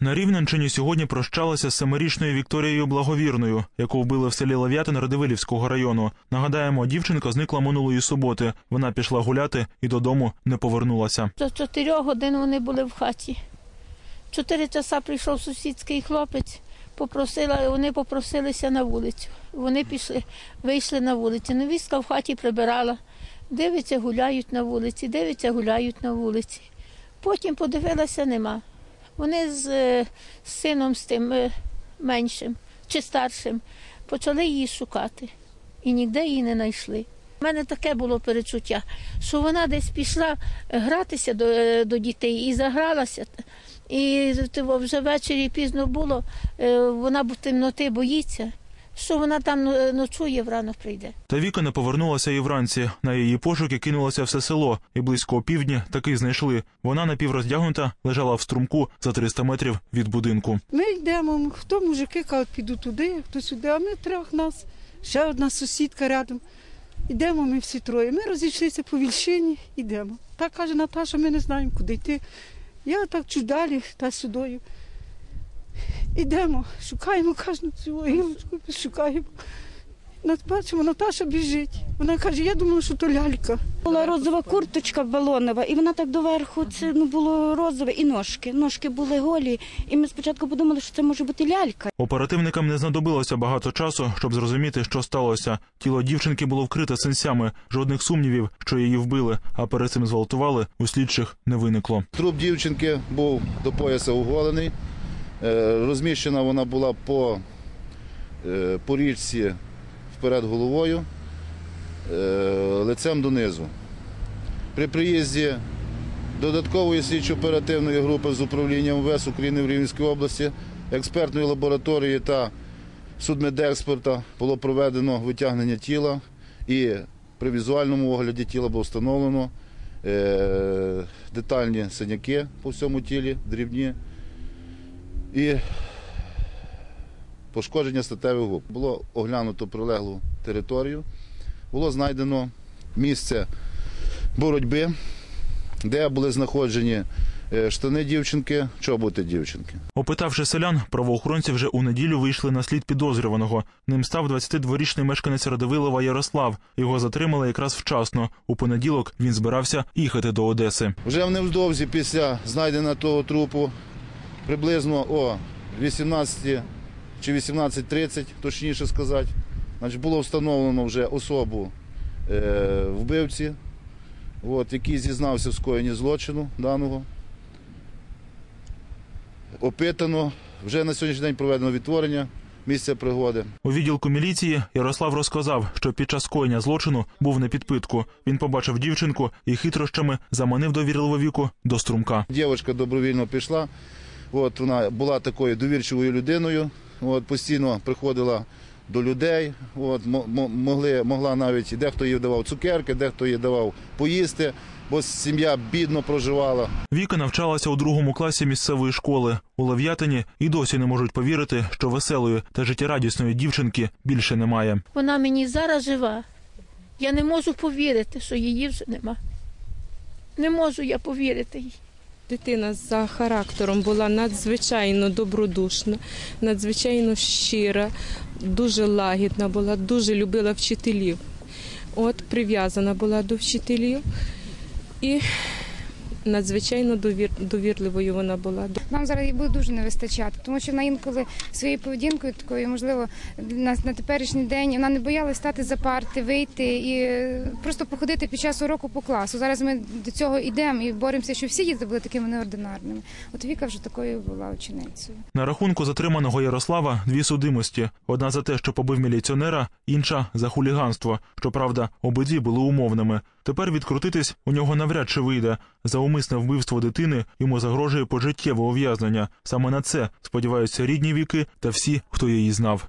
На Рівненщині сьогодні прощалися з семирічною Вікторією Благовірною, яку вбили в селі Лав'ятин Радивилівського району. Нагадаємо, дівчинка зникла минулої суботи. Вона пішла гуляти і додому не повернулася. До чотирьох годин вони були в хаті. Чотири часа прийшов сусідський хлопець, попросила, вони попросилися на вулицю. Вони пішли, вийшли на вулицю. Невістка в хаті прибирала, дивиться, гуляють на вулиці, дивиться, гуляють на вулиці. Потім подивилася, нема. Вони з, е, сином з тим е, меншим чи старшим почали її шукати і ніде її не знайшли. У мене таке було перечуття, що вона десь пішла гратися до, е, до дітей і загралася. І вже ввечері пізно було, вона в темноти боїться, що вона там е, ночує, врано прийде. Та Віка не повернулася і вранці. На її пошуки кинулося все село, і близько опівдні таки знайшли. Вона напівроздягнута лежала в струмку за 300 метрів від будинку. Ми йдемо, хто мужики кажуть, піду туди, хто сюди, а ми трьох нас, ще одна сусідка рядом. Йдемо ми всі троє. Ми розійшлися по вільшині, йдемо. Так каже Наташа, ми не знаємо, куди йти. Я так чуть далі та сюдою. Йдемо, шукаємо кожну цю гілочку, шукаємо. Нас бачимо, Наташа біжить. Вона каже, я думала, що то лялька. Була розова курточка балонова, і вона так доверху це ну було розове, і ножки. Ножки були голі. І ми спочатку подумали, що це може бути лялька. Оперативникам не знадобилося багато часу, щоб зрозуміти, що сталося. Тіло дівчинки було вкрите синцями. Жодних сумнівів, що її вбили, а перед цим зґвалтували, у слідчих не виникло. Труп дівчинки був до пояса оголений. Е, Розміщена вона була по, е, по річці вперед головою, е, лицем донизу. При приїзді додаткової слідчо-оперативної групи з управління МВС України в Рівненській області, експертної лабораторії та судмедексперта було проведено витягнення тіла і при візуальному огляді тіла було встановлено детальні синяки по всьому тілі, дрібні і пошкодження статевих губ. Було оглянуто прилеглу територію, було знайдено місце боротьби, де були знаходжені е, штани дівчинки, чоботи дівчинки. Опитавши селян, правоохоронці вже у неділю вийшли на слід підозрюваного. Ним став 22-річний мешканець Радивилова Ярослав. Його затримали якраз вчасно. У понеділок він збирався їхати до Одеси. Вже невдовзі після знайдення того трупу, приблизно о 18 чи 18.30, точніше сказати, значить, було встановлено вже особу е, вбивці, от, який зізнався в скоєнні злочину даного. Опитано, вже на сьогоднішній день проведено відтворення місця пригоди. У відділку міліції Ярослав розказав, що під час скоєння злочину був на підпитку. Він побачив дівчинку і хитрощами заманив довірливу віку до струмка. Дівчинка добровільно пішла. От вона була такою довірчивою людиною. От постійно приходила до людей. От мо- мо- могли, могла навіть дехто їй давав цукерки, дехто їй давав поїсти, бо сім'я бідно проживала. Віка навчалася у другому класі місцевої школи у Лев'ятині і досі не можуть повірити, що веселої та життєрадісної дівчинки більше немає. Вона мені зараз жива. Я не можу повірити, що її вже нема. Не можу я повірити їй. Дитина за характером була надзвичайно добродушна, надзвичайно щира, дуже лагідна була, дуже любила вчителів. От прив'язана була до вчителів і надзвичайно довір, довірливою вона була. Нам зараз її буде дуже не вистачати, тому що вона інколи своєю поведінкою такою, можливо, на, на теперішній день вона не боялась стати за парти, вийти і е, просто походити під час уроку по класу. Зараз ми до цього йдемо і боремося, щоб всі діти були такими неординарними. От Віка вже такою була ученицею. На рахунку затриманого Ярослава дві судимості: одна за те, що побив міліціонера, інша за хуліганство. Щоправда, обидві були умовними. Тепер відкрутитись у нього навряд чи вийде. За умисне вбивство дитини йому загрожує пожиттєве ув'язнення. Саме на це сподіваються рідні віки та всі, хто її знав.